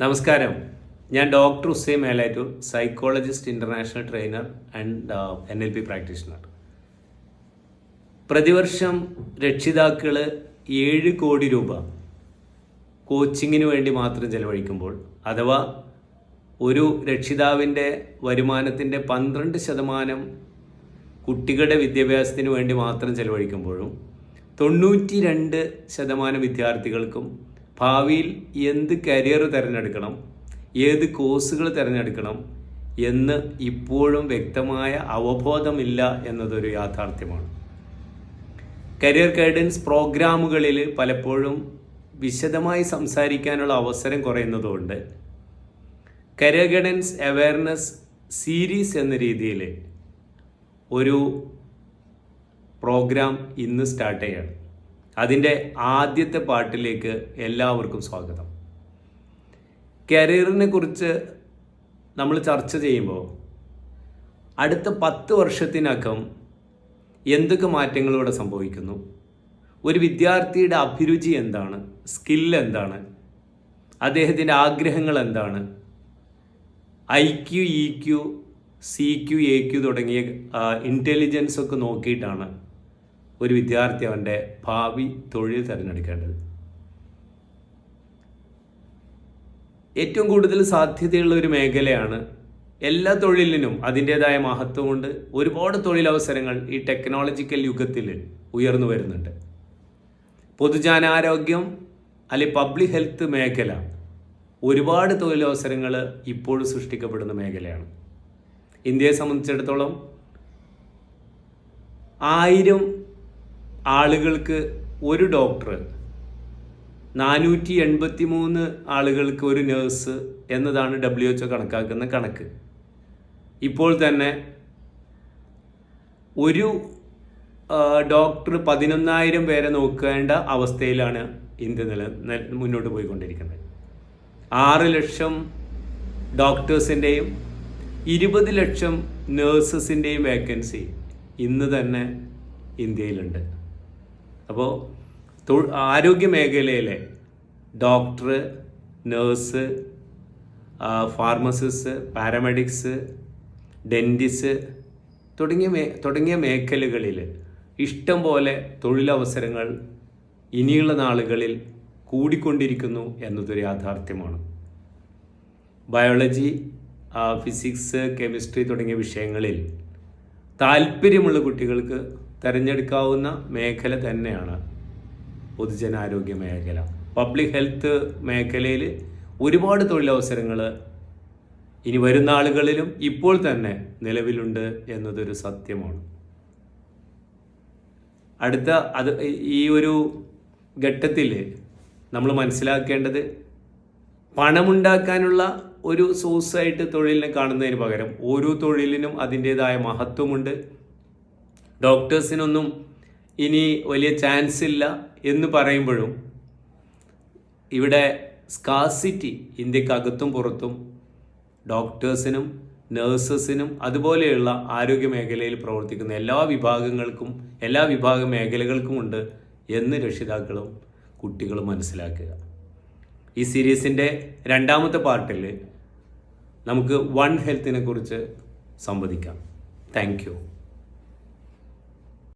നമസ്കാരം. ഞാൻ doctor Hussain Melattur psychologist international trainer and N L P practitioner. പ്രതിവർഷം രക്ഷിതാക്കൾ ഏഴ് കോടി രൂപ കോച്ചിങ്ങിന് വേണ്ടി മാത്രം ചെലവഴിക്കുമ്പോൾ അഥവാ ഒരു രക്ഷിതാവിന്റെ വരുമാനത്തിന്റെ പന്ത്രണ്ട് ശതമാനം കുട്ടികളുടെ വിദ്യാഭ്യാസത്തിന് വേണ്ടി മാത്രം ചെലവഴിക്കുമ്പോഴും തൊണ്ണൂറ്റി രണ്ട് ശതമാനം വിദ്യാർത്ഥികൾക്കും ഭാവിയിൽ എന്ത് കരിയർ തിരഞ്ഞെടുക്കണം ഏത് കോഴ്സുകൾ തിരഞ്ഞെടുക്കണം എന്ന് ഇപ്പോഴും വ്യക്തമായ അവബോധമില്ല എന്നതൊരു യാഥാർത്ഥ്യമാണ്. കരിയർ ഗൈഡൻസ് പ്രോഗ്രാമുകളിൽ പലപ്പോഴും വിശദമായി സംസാരിക്കാനുള്ള അവസരം കുറയുന്നതുകൊണ്ട് കരിയർ ഗൈഡൻസ് അവയർനെസ് സീരീസ് എന്ന രീതിയിൽ ഒരു പ്രോഗ്രാം ഇന്ന് സ്റ്റാർട്ട് ചെയ്യാണ്. അതിന്റെ ആദ്യത്തെ പാട്ടിലേക്ക് എല്ലാവർക്കും സ്വാഗതം. കരിയറിനെ കുറിച്ച് നമ്മൾ ചർച്ച ചെയ്യുമ്പോൾ അടുത്ത പത്ത് വർഷത്തിനകം എന്തൊക്കെ മാറ്റങ്ങളിവിടെ സംഭവിക്കുന്നു? ഒരു വിദ്യാർത്ഥിയുടെ അഭിരുചി എന്താണ്? സ്കിൽ എന്താണ്? അദ്ദേഹത്തിന്റെ ആഗ്രഹങ്ങൾ എന്താണ്? I Q E Q C Q A Q തുടങ്ങിയ ഇന്റലിജൻസ് ഒക്കെ നോക്കിയിട്ടാണ് ഒരു വിദ്യാർത്ഥി അവന്റെ ഭാവി തൊഴിൽ തിരഞ്ഞെടുക്കേണ്ടത്. ഏറ്റവും കൂടുതൽ സാധ്യതയുള്ള ഒരു മേഖലയാണ് എല്ലാ തൊഴിലിനും അതിന്റെതായ മഹത്വമുണ്ട് ഒരുപാട് തൊഴിലവസരങ്ങൾ ഈ ടെക്നോളജിക്കൽ യുഗത്തിൽ ഉയർന്നു വരുന്നുണ്ട്. പൊതുജനാരോഗ്യം അല്ലെങ്കിൽ പബ്ലിക് ഹെൽത്ത് മേഖല ഒരുപാട് തൊഴിലവസരങ്ങൾ ഇപ്പോഴും സൃഷ്ടിക്കപ്പെടുന്ന മേഖലയാണ്. ഇന്ത്യയെ സംബന്ധിച്ചിടത്തോളം ആയിരം ആളുകൾക്ക് ഒരു ഡോക്ടർ നാനൂറ്റി എൺപത്തി മൂന്ന് ആളുകൾക്ക് ഒരു നേഴ്സ് എന്നതാണ് ഡബ്ല്യു എച്ച് കണക്കാക്കുന്ന കണക്ക്. ഇപ്പോൾ തന്നെ ഒരു ഡോക്ടർ പതിനൊന്നായിരം പേരെ നോക്കേണ്ട അവസ്ഥയിലാണ് ഇന്ത്യ നില മുന്നോട്ട് പോയിക്കൊണ്ടിരിക്കുന്നത്. ആറ് ലക്ഷം ഡോക്ടേഴ്സിന്റെയും ഇരുപത് ലക്ഷം നേഴ്സസിന്റെയും വേക്കൻസി ഇന്ന് തന്നെ ഇന്ത്യയിലുണ്ട്. അപ്പോൾ ആരോഗ്യ മേഖലയിലെ doctor nurse pharmacist paramedics dentist തുടങ്ങിയ മേ തുടങ്ങിയ മേഖലകളിൽ ഇഷ്ടം പോലെ തൊഴിലവസരങ്ങൾ ഇനിയുള്ള നാളുകളിൽ കൂടിക്കൊണ്ടിരിക്കുന്നു എന്നതൊരു യാഥാർത്ഥ്യമാണ്. ബയോളജി ഫിസിക്സ് കെമിസ്ട്രി തുടങ്ങിയ വിഷയങ്ങളിൽ താല്പര്യമുള്ള കുട്ടികൾക്ക് തിരഞ്ഞെടുക്കാവുന്ന മേഖല തന്നെയാണ് പൊതുജനാരോഗ്യ മേഖല. പബ്ലിക് ഹെൽത്ത് മേഖലയിൽ ഒരുപാട് തൊഴിലവസരങ്ങൾ ഇനി വരുന്ന ആളുകളിലും ഇപ്പോൾ തന്നെ നിലവിലുണ്ട് എന്നതൊരു സത്യമാണ്. അടുത്ത അത് ഈ ഒരു ഘട്ടത്തിൽ നമ്മൾ മനസ്സിലാക്കേണ്ടത് പണമുണ്ടാക്കാനുള്ള ഒരു സോഴ്സായിട്ട് തൊഴിലിനെ കാണുന്നതിന് പകരം ഓരോ തൊഴിലിനും അതിന്റേതായ മഹത്വമുണ്ട്. ഡോക്ടേഴ്സിനൊന്നും ഇനി വലിയ ചാൻസ് ഇല്ല എന്ന് പറയുമ്പോഴും ഇവിടെ സ്കാസിറ്റി ഇന്ത്യക്കകത്തും പുറത്തും ഡോക്ടേഴ്സിനും നഴ്സസിനും അതുപോലെയുള്ള ആരോഗ്യ മേഖലയിൽ പ്രവർത്തിക്കുന്ന എല്ലാ വിഭാഗങ്ങൾക്കും എല്ലാ വിഭാഗ മേഖലകൾക്കും ഉണ്ട് എന്ന് രക്ഷിതാക്കളും കുട്ടികളും മനസ്സിലാക്കുക. ഈ സീരീസിന്റെ രണ്ടാമത്തെ പാർട്ടിൽ നമുക്ക് വൺ ഹെൽത്തിനെ കുറിച്ച് സംവദിക്കാം. താങ്ക്